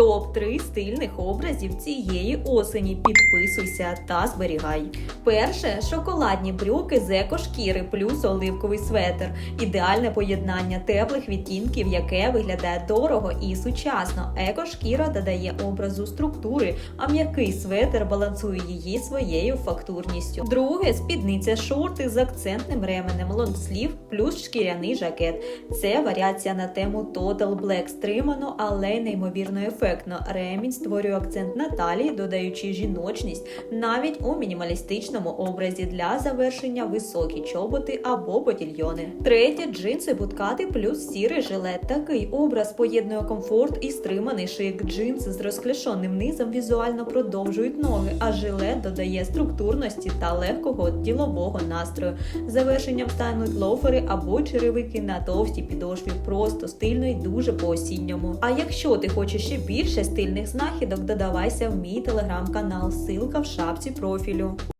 Топ-3 стильних образів цієї осені. Підписуйся та зберігай. Перше шоколадні брюки з екошкіри плюс оливковий светр. Ідеальне поєднання теплих відтінків, яке виглядає дорого і сучасно. Екошкіра додає образу структури, а м'який светр балансує її своєю фактурністю. Друге спідниця шорти з акцентним ременем лонгслів плюс шкіряний жакет. Це варіація на тему Total Black стримано, але неймовірно ефектно. Ремінь створює акцент на талії, додаючи жіночність навіть у мінімалістичному образі для завершення високі чоботи або ботільйони. Третє джинси буткати плюс сірий жилет. Такий образ поєднує комфорт і стриманий шик. Джинси з розклешоним низом візуально продовжують ноги, а жилет додає структурності та легкого ділового настрою. Завершенням стануть лофери або черевики на товстій підошві. Просто стильно і дуже по-осінньому. А якщо ти хочеш ще більше стильних знахідок, додавайся в мій телеграм-канал. Ссылка в шапці профілю.